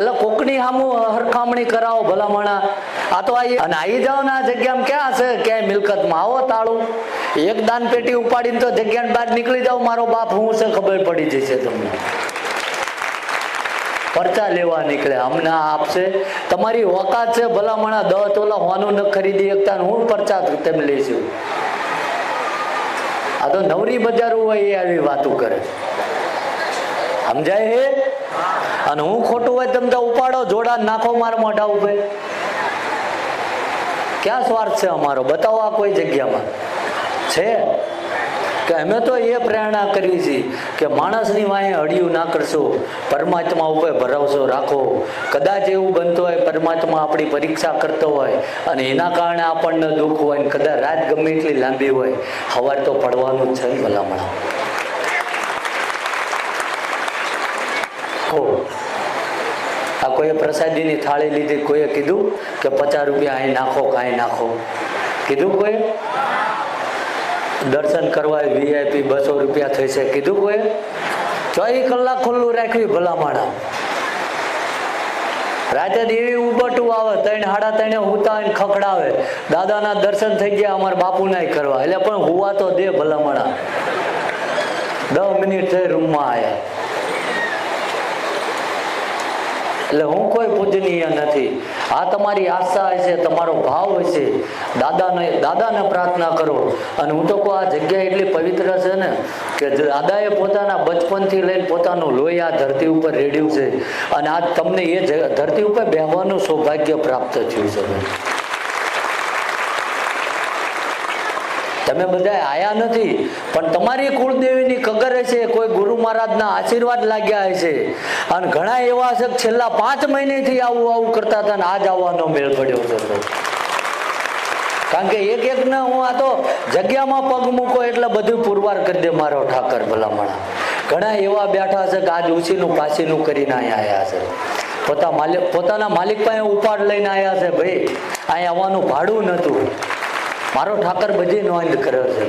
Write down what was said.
એટલે કોકની સામુ હરખામણી કરાવો, ભલામણા. આ તો અને આવી જાઓ ને આ જગ્યામાં ક્યાં છે? ક્યાંય મિલકતમાં આવો તાળું. એક દાન પેટી ઉપાડીને તો જગ્યાની બહાર નીકળી જાઓ, મારો બાપ હું છે ખબર પડી જશે તમને. પરચા લેવા નીકળે અમને આપશે તમારી ઓકાત છે, ભલામણા દસ તોલા હોનું ન ખરીદી શકતા હું પરચા તેમ લઈશું આ તો નવરી બજારું હોય એ આવી વાતો કરે. સમજાય હે? અને હું ખોટું હોય તમે ઉપાડો જોડા નાખો મારા મોઢા ઉપર. ક્યાં સ્વાર્થ છે અમારો? બતાવો આ કોઈ જગ્યામાં. છે? કે અમે તો એ પ્રેરણા કરી છે કે માણસની વાંહે હળિયું ના કરશો, પરમાત્મા ઉપર ભરોસો રાખો. કદાચ એવું બનતું હોય, પરમાત્મા આપણી પરીક્ષા કરતો હોય અને એના કારણે આપણને દુઃખ હોય ને કદાચ રાત ગમે એટલી લાંબી હોય. સવાર તો પડવાનું જ છે ભલામણા. હો આ કોઈએ પ્રસાદીની થાળી લીધી, કોઈએ કીધું કે પચાસ રૂપિયા અહીં નાખો, કાંઈ નાખો. કીધું કોઈ? દર્શન કરવા વીઆઈપી બસો રૂપિયા થશે. કીધું કોઈ? ચોવીસ કલાક ખુલ્લું રાખ્યું ભલામાણા. રાતે દેવી ઉબટું આવે, ત્રણ હાડા ત્રણે હુતા ખખડાવે. દાદાના દર્શન થઈ ગયા, અમારા બાપુના કરવા. એટલે પણ હુવા તો દે ભલામણા. દસ મિનિટ થઈ રૂમમાં આવ્યા એટલે હું કોઈ પૂજનીય નથી. આ તમારી આશા હશે, તમારો ભાવ હશે. દાદાને દાદાને પ્રાર્થના કરો. અને હું તો કહું, આ જગ્યા એટલી પવિત્ર છે ને કે દાદાએ પોતાના બચપનથી લઈને પોતાનું લોહી આ ધરતી ઉપર રેડ્યું છે. અને આ તમને એ ધરતી ઉપર બેહવાનું સૌભાગ્ય પ્રાપ્ત થયું છે. તમે બધા આયા નથી, પણ તમારી કુળદેવીની કગર હશે કોઈ ગુરુ મહારાજના આશીર્વાદ લાગ્યા હશે. અને ઘણા એવા છે છેલ્લા પાંચ મહિનેથી આવું આવું કરતા હતા ને આજ આવવાનો મેળ પડ્યો હતો કારણ કે એક એક ને હું આ તો જગ્યામાં પગ મૂકો એટલે બધું પુરવાર કરી દે મારો ઠાકર ભલામણા. ઘણા એવા બેઠા છે કે આજ ઉછીનું પાછીનું કરીને અહીંયા આવ્યા છે. પોતા માલિક, પોતાના માલિક પાસે ઉપાડ લઈને આવ્યા છે, ભાઈ, અહીંયા આવવાનું ભાડું નહોતું મારો ઠાકર બધી નોંધ કર્યો છે.